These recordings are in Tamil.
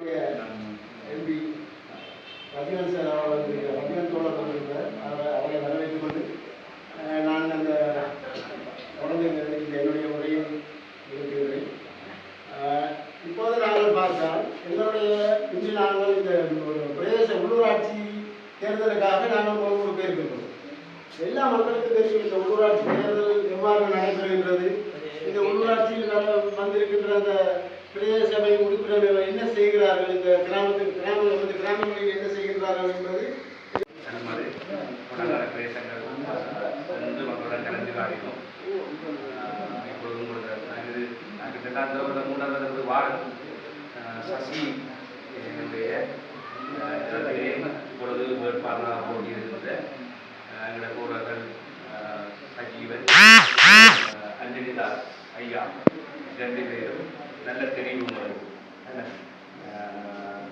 எம்பி ரஜினன் சார் அவர் வந்து ரஜினன் தோழர் வந்திருக்கிறார் அவரை அவரை வரவேற்றுக் கொண்டு நான் அந்த தொடர்ந்து என்னுடைய உரையை இருக்கிறேன் இப்போது நாங்கள் பார்த்தால் எங்களுடைய இன்று நாங்கள் இந்த ஒரு பிரதேச உள்ளூராட்சி தேர்தலுக்காக நாங்கள் ஒவ்வொரு போயிருக்கின்றோம் எல்லா மக்களுக்கும் தெரியும் இந்த உள்ளூராட்சி தேர்தல் எவ்வாறு நடைபெறுகின்றது? இந்த உள்ளூராட்சியில் வந்திருக்கின்ற அந்த பிரதேச சபை உறுப்பினர்கள் என்ன செய்கிறார்கள்? இந்த கிராமத்தில் கிராம நமது கிராமங்களில் என்ன செய்கின்றார்கள் என்பது நமது பொருளாதார பிரதேசங்கள் வந்து மக்களுடன் கலந்துரையாடினோம் ஆஹ் இப்பொழுதும் உங்களுக்கு இது நான் கிட்டத்தட்ட அந்த ஒரு மூன்றாவது வாரம் ஆஹ் சசி என்னுடைய ஆஹ் இடத்திலே இப்பொழுது வேட்பாளராக போட்டியிருக்கின்ற ஆஹ் எங்களுடைய கூறர்கள் சஜீவன் ஆஹ் ஐயா. ரெண்டு பேரும் நல்ல தெரியும் உள்ளது.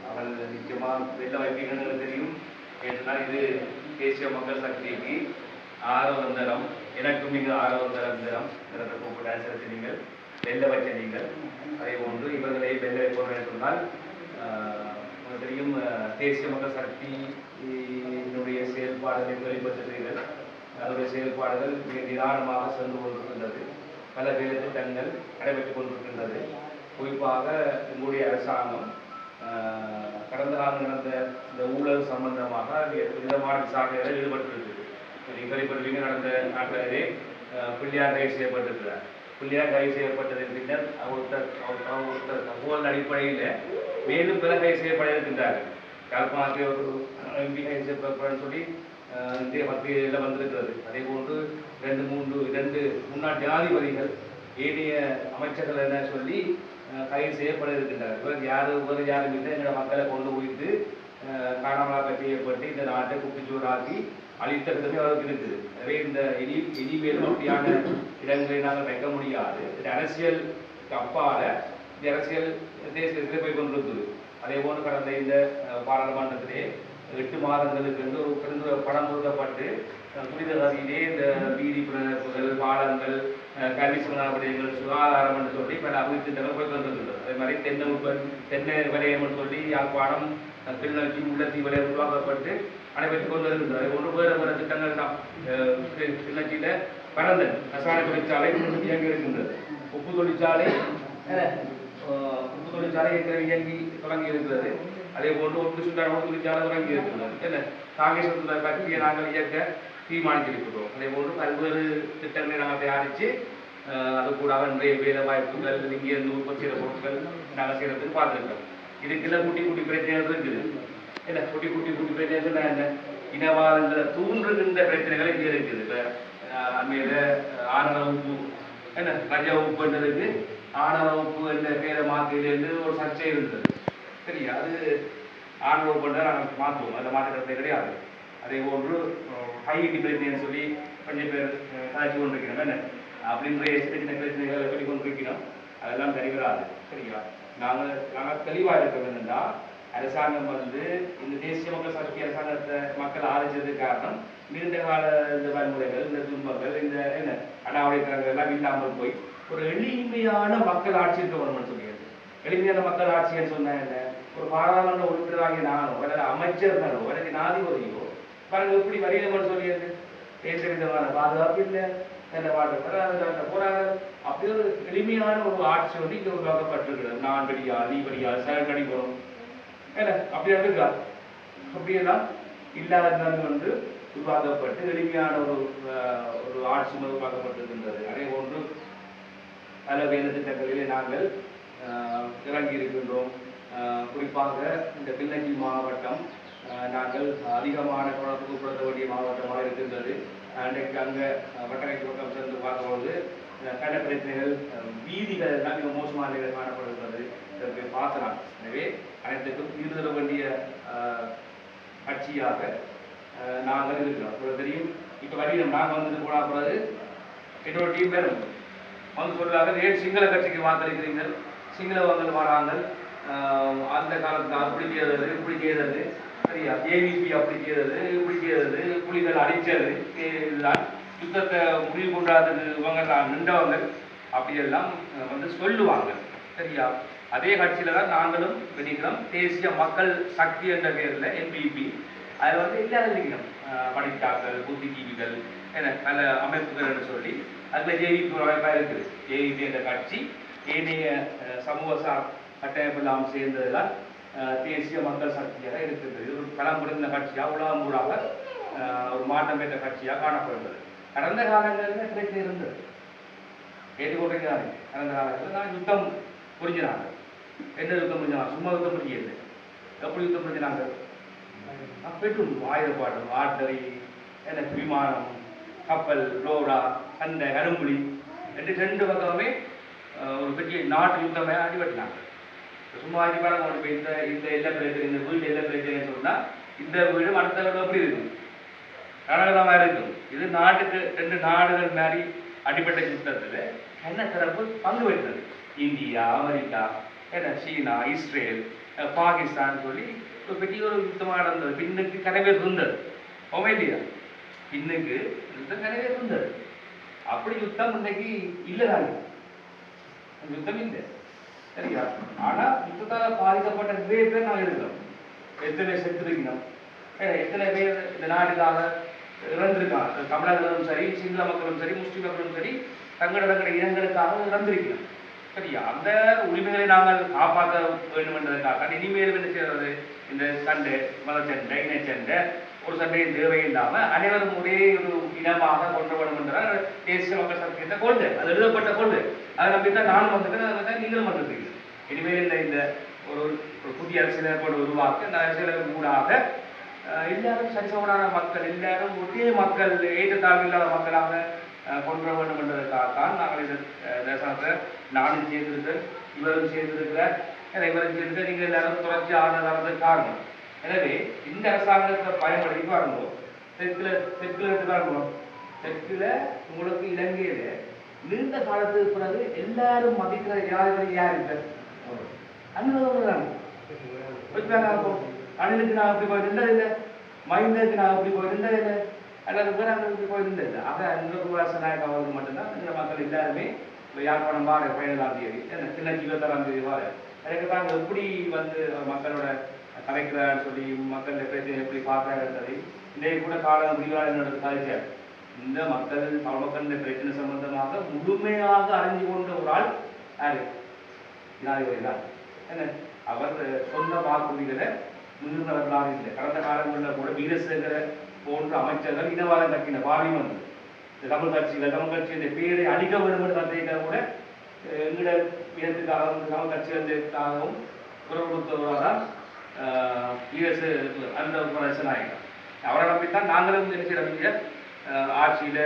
அவர்கள் நிச்சயமாக வெள்ள வைப்பீங்கன்னு தெரியும். ஏன்னா இது தேசிய மக்கள் சக்திக்கு ஆரோவந்தரம். எனக்கு மிக ஆரோவந்தரம் தரம் என்ற கூப்பிட்டு அனுசரித்து நீங்கள் வெள்ள வைக்க நீங்கள். அதே போன்று இவர்களை வெள்ள வைப்போம் சொன்னால் உங்களுக்கு தெரியும் தேசிய மக்கள் சக்தி என்னுடைய செயல்பாடுகளை வெளிப்படுத்துகிறீர்கள் அதனுடைய செயல்பாடுகள் மிக நிதானமாக சென்று கொண்டிருக்கின்றது. பல வேலை திட்டங்கள் நடைபெற்றுக் கொண்டிருக்கின்றது. குறிப்பாக எங்களுடைய அரசாங்கம் கடந்த காலம் நடந்த இந்த ஊழல் சம்பந்தமாக விதமான விசாரணைகளில் ஈடுபட்டிருக்கு நீங்கள் கேள்விப்பட்டிருப்பீங்க நடந்த நாட்டிலே பிள்ளையார் கைது செய்யப்பட்டிருக்கிறார். பிள்ளையார் கைது செய்யப்பட்டதன் பின்னர் ஒருத்தர் அவர் ஒருத்தர் தகவல் அடிப்படையில் மேலும் பிற கைது செய்யப்பட இருக்கின்றார்கள். கல்பனாக்கே ஒரு எம்பி கைது செய்யப்படன்னு சொல்லி இந்திய மத்தியில் வந்திருக்கிறது. அதே போன்று ரெண்டு மூன்று இரண்டு முன்னாள் ஜனாதிபதிகள் ஏனைய அமைச்சர்கள் என்ன சொல்லி கைது செய்யப்பட இருக்கின்றார் இவர் யாரு இவர் யாரும் இல்லை எங்களை மக்களை கொண்டு போயிட்டு காணாமலா காணாமலாக இந்த நாட்டை குட்டிச்சூடாக்கி அழித்த விதமே அவருக்கு இருக்குது. எனவே இந்த இனி இனிமேலும் அப்படியான இடங்களை நாங்கள் வைக்க முடியாது. இது அரசியல் அப்பால இந்த அரசியல் தேசத்தில் போய் கொண்டிருக்குது அதே போன்று கடந்த இந்த பாராளுமன்றத்திலே எட்டு மாதங்களுக்கு வந்து ஒரு பெருந்த படம் கொடுக்கப்பட்டு புனித கதையிலே இந்த வீதி புனரமைப்புகள் பாலங்கள் கல்வி சுகாதாரங்கள் சுகாதாரம் என்று சொல்லி பல அபிவிருத்தி திட்டங்கள் போய் கொண்டிருக்கின்றது அதே மாதிரி தென்னை உற்ப- தென்னை வலயம் என்று சொல்லி யாழ்ப்பாணம் அஹ், உள்ளத்தி முல்லத்தி உருவாக்கப்பட்டு நடைபெற்றுக் கொண்டு இருக்கின்றது அதே வேறு வேறு திட்டங்கள் தான். அஹ், கி- பரந்தன் ரசாயன தொழிற்சாலை இயங்கி இருக்கின்றது. உப்பு தொழிற்சாலை உப்பு தொழிற்சாலை இயங்கி தொடங்கி இருக்கிறது. அதே போன்று ஒன்று சுண்டான தொழிற்சாலை தொடங்கி இருக்கிறது என்ன காங்கேஸ்வரத்தில் பற்றிய நாங்கள் இயக்க தீர்மானித்திருக்கிறோம் அதே போன்று பல்வேறு திட்டங்களை நாங்கள் தயாரித்து அது கூட இன்றைய வேலை வாய்ப்புகள் இங்கிருந்து உற்பத்தி செய்கிற பொருட்கள் நாங்கள் செய்யறதுக்கு பார்த்துருக்கோம் இதுக்கெல்லாம் குட்டி குட்டி பிரச்சனைகள் இருக்குது என்ன குட்டி குட்டி குட்டி பிரச்சனை என்ன இனவாதங்களை தூண்டுகின்ற பிரச்சனைகள் இங்கே இருக்குது இப்போ அண்மையில் ஆணவ உப்பு என்ன கஜா உப்புன்றதுக்கு ஆணவ உப்பு என்ற பேரை மாற்றிலேருந்து ஒரு சர்ச்சை இருந்தது சரி அது ஆணவ உப்புன்ற நாங்கள் மாற்றுவோம் அதை மாற்றுறது கிடையாது. அதே போன்று ஹை டிபெண்டன்ஸ் சொல்லி கொஞ்சம் பேர் அஹ், கொண்டிருக்கிறோம். என்ன? அப்படின்ற சின்ன சின்ன பிரச்சனைகளை சொல்லி கொண்டிருக்கிறோம். அதெல்லாம் சரி வராது. சரியா? நாங்கள் நாங்கள் தெளிவாக இருக்க வேணும்னா அரசாங்கம் வந்து இந்த தேசிய மக்கள் சக்தி அரசாங்கத்தை மக்கள் ஆதரிச்சது காரணம் நீண்ட கால இந்த வன்முறைகள் இந்த துன்பங்கள் இந்த என்ன அடாவடித்தனங்கள் எல்லாம் இல்லாமல் போய் ஒரு எளிமையான மக்கள் ஆட்சி இருக்க வேணும்னு சொல்லியது. எளிமையான மக்கள் ஆட்சின்னு சொன்னா என்ன? ஒரு பாராளுமன்ற உறுப்பினராகிய நானோ அல்லது அமைச்சர்களோ அல்லது நாதிபதியோ பாருங்க எப்படி வரையணும்னு சொல்லியது எந்த விதமான பாதுகாப்பு இல்லை அந்த பாட்டு வராது போறாங்க அப்படி ஒரு எளிமையான ஒரு ஆட்சி வந்து இங்கே உருவாக்கப்பட்டிருக்கிறது. நான் படியா நீ படியா சரண் அடிக்கணும் என்ன? அப்படி இருக்கா அப்படியெல்லாம் இல்லாதது வந்து உருவாக்கப்பட்டு எளிமையான ஒரு அஹ், ஒரு ஆட்சி முறை உருவாக்கப்பட்டிருக்கின்றது. அதே போன்று பல வேலை திட்டங்களிலே நாங்கள் அஹ், இறங்கி இருக்கின்றோம் குறிப்பாக இந்த பின்னங்கி மாவட்டம் நாங்கள் அதிகமான குழப்பத்துக்கு உட்படுத்த வேண்டிய மாவட்டமாக இருக்கின்றது. அன்றைக்கு அங்கே வட்டரைக்கு பக்கம் சென்று பார்க்கும்பொழுது அஹ், கட பிரச்சனைகள் வீதிகள் எல்லாம் மிக மோசமான நிலையில் காணப்படுகிறது இதற்கு பார்க்கலாம் எனவே அனைத்துக்கும் தீர்வு தர வேண்டிய கட்சியாக நாங்கள் இருக்கிறோம். உங்களுக்கு தெரியும் இப்போ வரையும் நாங்கள் வந்துட்டு போனா கூடாது என்னோட டீம் பேரும் வந்து சொல்லுவாங்க ஏன் சிங்கள கட்சிக்கு வாக்களிக்கிறீர்கள்? சிங்களவங்கள் வராங்க ஆஹ் அந்த காலத்தில் அப்படி செய்தது இப்படி செய்தது சரியா ஏவிபி அப்படி செய்தது இப்படி செய்தது புலிகள் அடிச்சது எல்லாம் யுத்தத்தை முடிவு கொண்டாதது இவங்க தான் நின்றவங்க அப்படியெல்லாம் வந்து சொல்லுவாங்க. சரியா? அதே கட்சியில தான் நாங்களும் இருக்கிறோம் தேசிய மக்கள் சக்தி என்ற பேரில் என்பிபி அதில் வந்து எல்லாரும் இருக்கிறோம் படித்தாக்கள் புத்திஜீவிகள் என பல அமைப்புகள்னு சொல்லி. அதில் ஜேவிபி ஒரு அமைப்பாக இருக்குது. ஜேவிபி என்ற கட்சி ஏனைய அஹ், சமூக சார் கட்டமைப்பு சேர்ந்ததெல்லாம் தேசிய மக்கள் சக்தியாக இருக்குது இது ஒரு களம் கட்சியாக உலகம் ஊடாக ஒரு மாற்றம் பெற்ற கட்சியாக காணப்படுகிறது கடந்த காலங்களில் கிடைத்து இருந்தது. கேட்டுக்கொண்டிருக்கிறாங்க கடந்த காலத்தில் நான் யுத்தம் புரிஞ்சினாங்க. என்ன யுத்தம் புரிஞ்சாங்க சும்மா யுத்தம் புரியல எப்படி யுத்தம் புரிஞ்சினாங்க? பெட்ரோல் ஆயுதப்பாடு ஆட்டரி என்ன விமானம் கப்பல் ரோடா சண்டை கரும்புலி ரெண்டு ரெண்டு பக்கமே ஒரு பெரிய நாட்டு யுத்தமே அடிபட்டினாங்க. சும்மா வாங்கி பாருங்க இப்போ இந்த இந்த எல்லை பிரச்சனை இந்த வீடு எல்லை பிரச்சனைன்னு சொன்னால் இந்த வீடும் அடுத்த வீடு எப்படி இருக்கும்? கனகலமாக இருக்கும். இது நாட்டுக்கு ரெண்டு நாடுகள் மாதிரி அடிப்பட்ட யுத்தத்தில் என்ன சிறப்பு? பங்கு பெற்றது இந்தியா அமெரிக்கா என்ன சீனா இஸ்ரேல் பாகிஸ்தான் சொல்லி ஒரு பெரிய ஒரு யுத்தமாக நடந்தது. பின்னுக்கு கனவே இருந்தது ஓமே இல்லையா? பின்னுக்கு யுத்தம் கனவே இருந்தது அப்படி யுத்தம் இன்னைக்கு இல்லை யுத்தம் இல்லை. சரியா ஆனா யுத்தத்தால பாதிக்கப்பட்ட நிறைய பேர் நாங்கள் இருக்கிறோம். எத்தனை செத்து எத்தனை பேர் இந்த நாடுக்காக இறந்திருக்காங்க? தமிழர்களும் சரி சிங்கள மக்களும் சரி முஸ்லிம் மக்களும் சரி தங்களோட தங்களுடைய இனங்களுக்காக இறந்திருக்கிறோம் சரியா அந்த உரிமைகளை நாங்கள் காப்பாற்ற வேண்டும் என்பதற்காக இனிமேல் என்ன செய்யறது இந்த சண்டை மதச்சண்டை இனச்சண்டை ஒரு சண்டையின் தேவையில்லாம அனைவரும் ஒரே ஒரு இனமாக கொண்டு வேண்டும் என்ற தேசிய மக்கள் சக்தியத்தை கொள்கை அது எழுதப்பட்ட கொள்கை அதை நம்பி தான் நானும் வந்திருக்கேன் அதை தான் நீங்களும் வந்திருக்கீங்க இனிமேல் இந்த இந்த ஒரு ஒரு புதிய அரசியல் ஏற்பாடு உருவாக்க இந்த அரசியலுக்கு ஊடாக எல்லாரும் சரிசமனான மக்கள் எல்லாரும் ஒரே மக்கள் ஏற்றத்தாழ்வு இல்லாத மக்களாக கொண்டு வர வேண்டும் என்பதற்காகத்தான் நாங்கள் இந்த தேசத்தை நானும் சேர்ந்திருக்கேன் இவரும் சேர்ந்திருக்கிறார் இவரும் சேர்ந்து நீங்கள் எல்லாரும் தொடர்ச்சி ஆனதாக காரணம் எனவே இந்த அரசாங்கத்தை பயன்படுத்தி பாருங்க தெற்குல தெற்குல எடுத்து பாருங்க தெற்குல உங்களுக்கு இலங்கையில நீண்ட காலத்துக்கு பிறகு எல்லாரும் மதிக்கிற ஜனாதிபதி யார் இருக்கார் அண்ணன் அண்ணனுக்கு நான் அப்படி போயிருந்தது இல்லை. மைந்தருக்கு நான் அப்படி போயிருந்தது இல்லை. அல்லது வேற அப்படி போயிருந்தது இல்லை. ஆக அன்பு நாயக் அவருக்கு மட்டும்தான் இந்த மக்கள் எல்லாருமே இப்போ யாழ்ப்பாணம் வார பதினேழாம் தேதி என்ன சின்ன இருபத்தாறாம் தேதி வார. அதுக்கு தான் எப்படி வந்து மக்களோட கலைக்கிறான்னு சொல்லி மக்கள் பிரச்சனை எப்படி பார்க்கறாருன்றதை இன்றைக்கு கூட கால முடிவாளர் கலைச்சார் இந்த மக்கள் தமிழ் மக்களின் பிரச்சனை சம்பந்தமாக முழுமையாக அறிஞ்சு கொண்ட ஒரு ஆள் யாரு? ஜனாதிபதி தான் என்ன? அவர் சொந்த வாக்குறுதிகளை முன்னிறுத்தவர்களாக இல்லை. கடந்த காலங்களில் கூட வீரசேகர போன்ற அமைச்சர்கள் இனவாதம் கட்டின பார்லிமெண்ட் இந்த தமிழ் கட்சிகள் தமிழ் கட்சி இந்த பேரை அழிக்க வேண்டும் என்று கருத்தை கூட அஹ், எங்கட இனத்துக்காகவும் தமிழ் கட்சிகளுக்காகவும் குரல் கொடுத்தவராக தான் ஆஹ், அந்த பிரதேசம் ஆகிடும் அவரை நம்பித்தான் நாங்களும் என்ன செய்ய நம்பிய ஆட்சியில்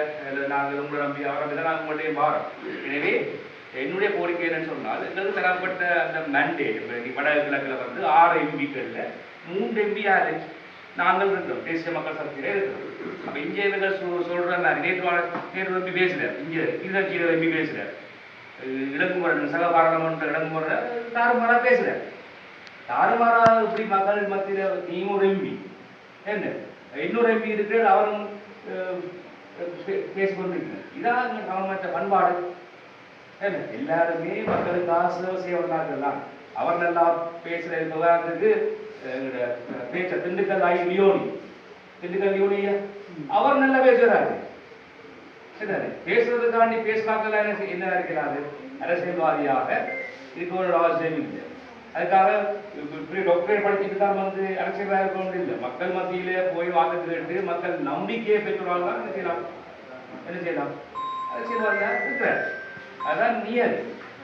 நாங்கள் உங்களை நம்பி அவரை நம்பி தான் நாங்கள் உங்கள்கிட்ட மாறோம். எனவே என்னுடைய கோரிக்கை என்னன்னு சொன்னால் எங்களுக்கு தரப்பட்ட அந்த மேண்டேட் இப்போ கிழக்கில் வந்து ஆறு எம்பிக்களில் மூன்று எம்பி யாரு நாங்கள் இருந்தோம். தேசிய மக்கள் சக்தியில இருக்கிறோம் அப்போ இங்கே இவர்கள் சொ- சொல்ற மாதிரி நேற்று நேற்று எம்பி பேசுகிறார் இங்கே இருபத்தி எம்பி பேசுகிறார் இலங்குமுறை சக பாராளுமன்ற இலங்குமுறை தாறுமாறாக பேசுகிறார் தாறுமாறா இப்படி மக்கள் மத்தியில் நீயும் ஒரு எம்பி என்ன? இன்னொரு எம்பி இருக்கிறார் அவரும் அஹ், பே- பேசிக்கொண்டிருக்கிறார். இதான் எங்கள் கவர்மெண்ட் பண்பாடு. என்ன? எல்லாருமே மக்களுக்காக சேவை செய்யவர்களாக அவர் நல்லா பேசுற இந்த உதாரணத்துக்கு எங்களுடைய பேச்ச திண்டுக்கல் ஆகி லியோனி. திண்டுக்கல் லியோனியா அவர் நல்லா பேசுறாரு. சரிதானே பேசுறதுக்காண்டி பேசுறாங்கல்ல என்ன என்ன இருக்கிறாரு அரசியல்வாதியாக இதுக்கு ஒரு அவசியம் இல்லை. அதுக்காக இப்படி டாக்டரேட் படிச்சுட்டு தான் வந்து அரசியலாக இருக்க. இல்லை மக்கள் மத்தியிலே போய் வாக்கு கேட்டு மக்கள் நம்பிக்கையை பெற்றுவாங்க என்ன செய்யலாம்? என்ன செய்யலாம்? அரசியல்வாதியாக இருக்கிறார் அதான் நியர்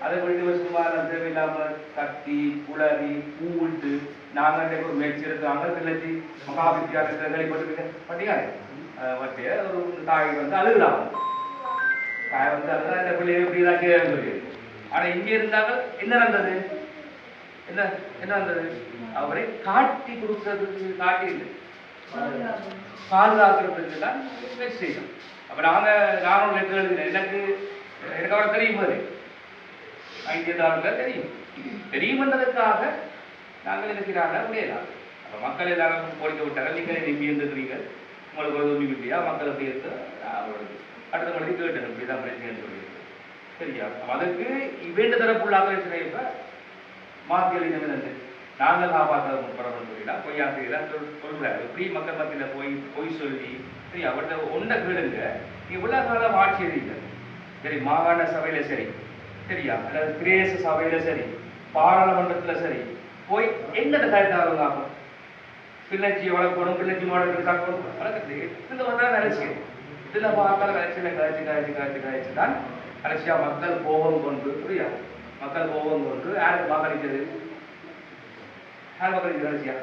அதை விட்டு சுமார் தேவையில்லாமல் கத்தி குளறி பூவிட்டு நாங்கள் ஒரு முயற்சி இருக்காங்க பிள்ளைச்சி மகாவித்யாலயத்தில் வெளிப்பட்டு பட்டியாரு வட்டிய ஒரு தாய் வந்து அழுகுறாங்க தாய் வந்து அழுதான் இந்த பிள்ளைய இப்படி தான் கேள்வி ஆனால் ஆனா இங்கே இருந்தாங்க என்ன நடந்தது? என்ன என்ன அந்த அவரை காட்டி கொடுக்கறதுக்கு காட்டி இல்லை. பாதுகாக்கிறதுக்கு தான் முயற்சி செய்யணும் அப்ப நாங்க நானும் லெட்டர் எழுதுகிறேன். எனக்கு எனக்கு அவரை தெரியும் அது? ஐந்தியதாளர்கள் தெரியும். தெரியுமன்றதுக்காக நாங்கள் நினைக்கிறாங்க முடியலாம் அப்ப மக்கள் எல்லாரும் கோரிக்கை விட்டாங்க நீங்கள் நம்பி இருந்துக்கிறீங்க உங்களுக்கு ஒரு உரிமை இல்லையா? மக்கள் அப்படி இருக்கு அடுத்த மொழி கேட்டேன். இப்படிதான் பிரச்சனைன்னு சொல்லியிருக்கு சரியா? அதுக்கு இவேண்ட தரப்புள்ளாக பிரச்சனை இப்போ மாத்தியல் இனம் என்னது நாங்கள் காப்பாற்ற முற்படணும் சொல்லிடா பொய்யா செய்யலாம் சொல் சொல்றாரு. எப்படி மக்கள் மத்தியில் போய் பொய் சொல்லி சரி அவர்கிட்ட ஒன்றை கேளுங்க. இவ்வளோ காலம் ஆட்சி இல்லை. சரி மாகாண சபையில சரி. சரியா? அல்லது பிரேச சபையில சரி. பாராளுமன்றத்துல சரி. போய் எந்த கருத்தாங்க ஆகும் பிள்ளைச்சி வளர்க்கணும் பிள்ளைச்சி மாடல் காக்கணும் வளர்க்குறது இந்த வந்தா அரசியல் இதில் பார்த்தால் கலைச்சியில் கலைச்சி கலைச்சி கலைச்சி கலைச்சி தான் கடைசியா மக்கள் கோபம் கொண்டு புரியா மக்கள் கோபம் கொண்டு யாருக்கு வாக்களித்தது யார் வாக்களிச்சது கடைசியா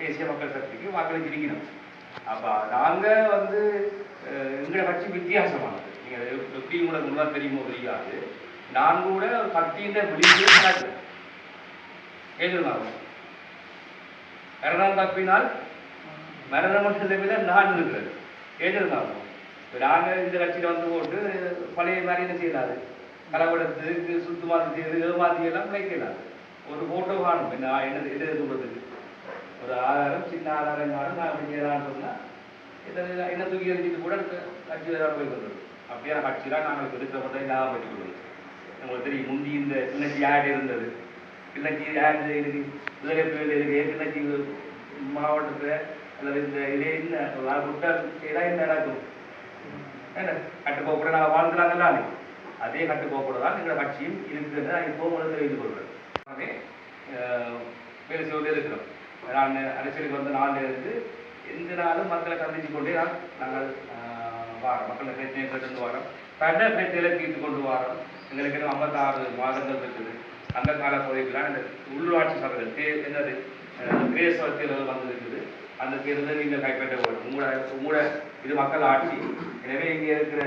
தேசிய மக்கள் சக்திக்கு வாக்களிச்சிருக்கணும் அப்போ நாங்கள் வந்து எங்களை வச்சு கட்சி வித்தியாசமானது நீங்கள் எப்படி உங்களுக்கு முன்னாடி தெரியுமோ தெரியாது. நான் கூட கட்சியின் விழிப்பே நடக்குது ஏதுனாலும் மரணம் தப்பினால் மரணம் மட்டும் நான் இருக்கிறது. ஏதிருந்தாலும் இப்போ நாங்கள் இந்த கட்சியில் வந்து போட்டு பழைய மாதிரி என்ன செய்யலாது? கலவடத்துக்கு சுத்தமாக செய்து ஏமாத்தி எல்லாம் பிழைக்கலாது ஒரு ஃபோட்டோ காணும். என்ன என்ன எது சொல்றதுக்கு ஒரு ஆதாரம் சின்ன ஆதாரம் காணும். நான் அப்படி செய்யலான்னு சொன்னால் இதை என்ன தூக்கி எறிஞ்சிட்டு கூட கட்சி வேற போய் வந்துடும் அப்படியான கட்சி தான் நாங்கள் எடுக்கப்பட்ட ஞாபகம் பற்றி கொடுக்குறோம் உங்களுக்கு தெரியும் முந்தி இந்த கிண்ணச்சி ஆடு இருந்தது. கிண்ணச்சி ஆடு இருக்கு முதலமைச்சர் இருக்கு. கிண்ணச்சி மாவட்டத்தில் அல்லது இந்த இதே என்ன குட்டா செய்தால் என்ன நடக்கும்? என்ன? கட்டுக்கோப்பட நாங்கள் வாழ்ந்துறாங்கல்ல அதே கண்டு தான் எங்களோட கட்சியும் இருக்குதுன்னு நான் இப்போ முதல்ல தெரிந்து கொள்கிறேன். ஆகவே வேலை செய்வதே இருக்கிறோம். நான் அரசியலுக்கு வந்த நாளில் இருந்து எந்த நாளும் மக்களை சந்திச்சு கொண்டே தான் நாங்கள் ஆஹ், வாரோம் மக்கள் பிரச்சனையை கேட்டு வரோம் பல பிரச்சனைகளை தீர்த்து கொண்டு வரோம். எங்களுக்கு இன்னும் ஐம்பத்தாறு மாதங்கள் இருக்குது. அந்த கால பகுதிகளாக இந்த உள்ளாட்சி சபைகள் தே என்னது அஹ், தேர்தல் வந்திருக்குது அந்த தேர்தலை நீங்கள் கைப்பற்ற வேண்டும். உங்களோட உங்களோட இது மக்கள் ஆட்சி. எனவே இங்கே இருக்கிற